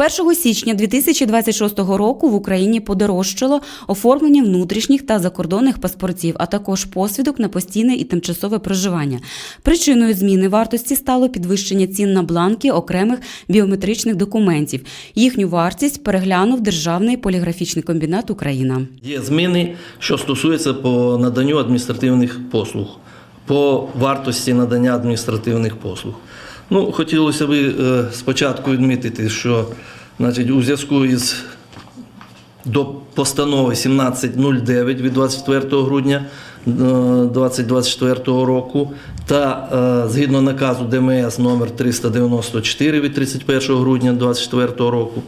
1 січня 2026 року в Україні подорожчало оформлення внутрішніх та закордонних паспортів, а також посвідок на постійне і тимчасове проживання. Причиною зміни вартості стало підвищення цін на бланки окремих біометричних документів. Їхню вартість переглянув Державний поліграфічний комбінат Україна. Є зміни, що стосуються по наданню адміністративних послуг, по вартості надання адміністративних послуг. Ну, хотілося б е, спочатку відмітити, що значить, у зв'язку із до постанови 1709 від 24 грудня е, 2024 року та е, згідно наказу ДМС номер 394 від 31 грудня 2024 року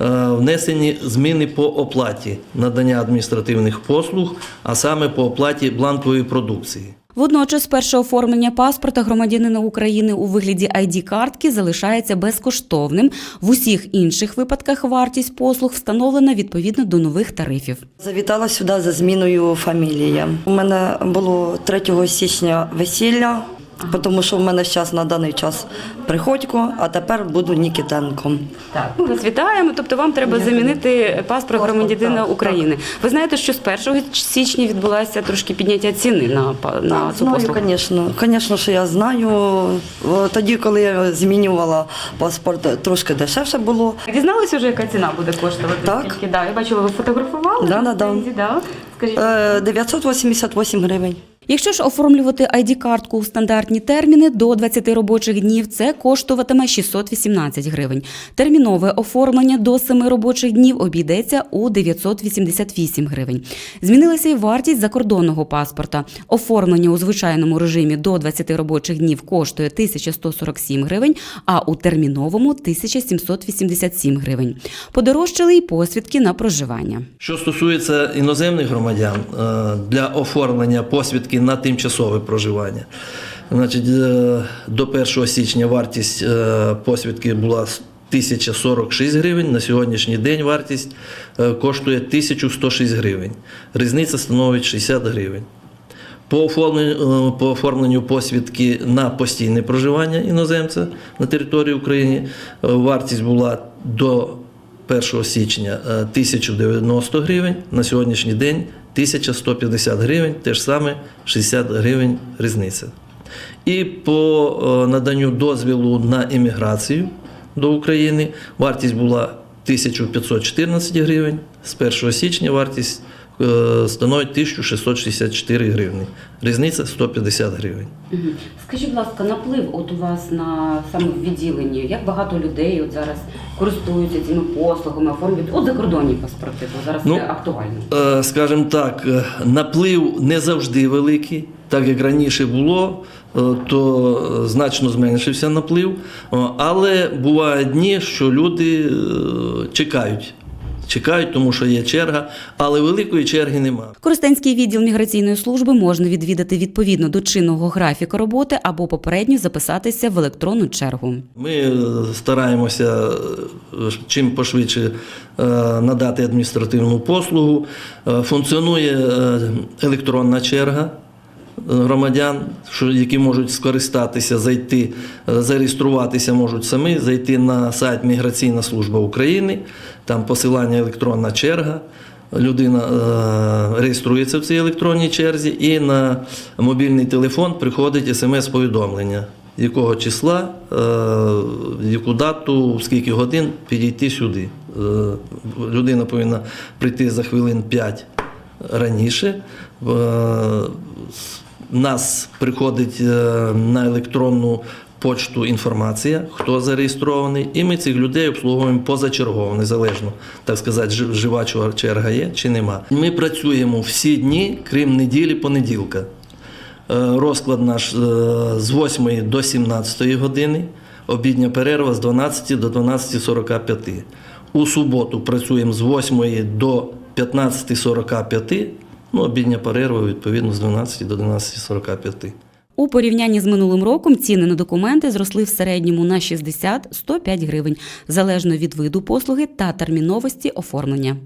е, внесені зміни по оплаті надання адміністративних послуг, а саме по оплаті бланкової продукції. Водночас, перше оформлення паспорта громадянина України у вигляді id картки залишається безкоштовним. В усіх інших випадках вартість послуг встановлена відповідно до нових тарифів. Завітала сюди за зміною фамілії. У мене було 3 січня весілля, тому що в мене зараз на даний час приходько, а тепер буду Нікітенко. Так, ми вас вітаємо. Тобто, вам треба замінити паспорт громадянина так, України. Ви знаєте, що з 1 січня відбулося трошки підняття ціни на на цю Знаю, послугу. звісно. Звісно, що я знаю. Тоді, коли я змінювала паспорт, трошки дешевше було. Дізналися вже, яка ціна буде коштувати? Так. Скільки? Да, я бачила, ви фотографували. Да, на да, да. Скажіть, Е, 988 гривень. Якщо ж оформлювати ID-картку у стандартні терміни до 20 робочих днів, це коштуватиме 618 гривень. Термінове оформлення до 7 робочих днів обійдеться у 988 гривень. Змінилася й вартість закордонного паспорта. Оформлення у звичайному режимі до 20 робочих днів коштує 1147 гривень, а у терміновому 1787 гривень. Подорожчали й посвідки на проживання. Що стосується іноземних громадян е, для оформлення посвідки на тимчасове проживання, значить, е, до 1 січня вартість е, посвідки була 1046 гривень. На сьогоднішній день вартість е, коштує 1106 гривень. Різниця становить 60 гривень. По оформленню, по оформленню посвідки на постійне проживання іноземця на території України вартість була до 1 січня е, 1090 гривень, на сьогоднішній день 1150 гривень, те ж саме 60 гривень різниця. І по е, наданню дозвілу на імміграцію до України вартість була 1514 гривень, з 1 січня вартість е, становить 1664 гривні. Різниця 150 гривень. Скажіть, будь ласка, наплив от у вас на саме в відділенні, як багато людей от зараз користуються цими послугами, оформлюють от закордонні паспорти, бо зараз Ну, це актуально. Е, Скажімо так, е, наплив не завжди великий, так як раніше було, е, то е, значно зменшився наплив. Але бувають дні, що люди е, чекають. Чекають, тому що є черга, але великої черги немає. Коростенський відділ міграційної служби можна відвідати відповідно до чинного графіка роботи або попередньо записатися в електронну чергу. Ми е, стараємося е, чим пошвидше е, надати адміністративну послугу. Функціонує електронна черга громадян, які можуть скористатися, зайти, е, зареєструватися можуть самі, зайти на сайт Міграційна служба України, там посилання електронна черга. Людина е, реєструється в цій електронній черзі, і на мобільний телефон приходить смс-повідомлення, якого числа, е, яку дату, скільки годин підійти сюди. Людина повинна прийти за хвилин 5 раніше. Е, нас приходить е, на електронну почту інформація, хто зареєстрований, і ми цих людей обслуговуємо позачергово, незалежно, так сказати, жива черга є чи нема. Ми працюємо всі дні, крім неділі, понеділка. Е, Розклад наш з 8 до 17 години, обідня перерва з 12 до 12.45. У суботу працюємо з 8 до 15.45, ну, обідня перерва відповідно з 12 до 12.45. У порівнянні з минулим роком ціни на документи зросли в середньому на 60-105 гривень, залежно від виду послуги та терміновості оформлення.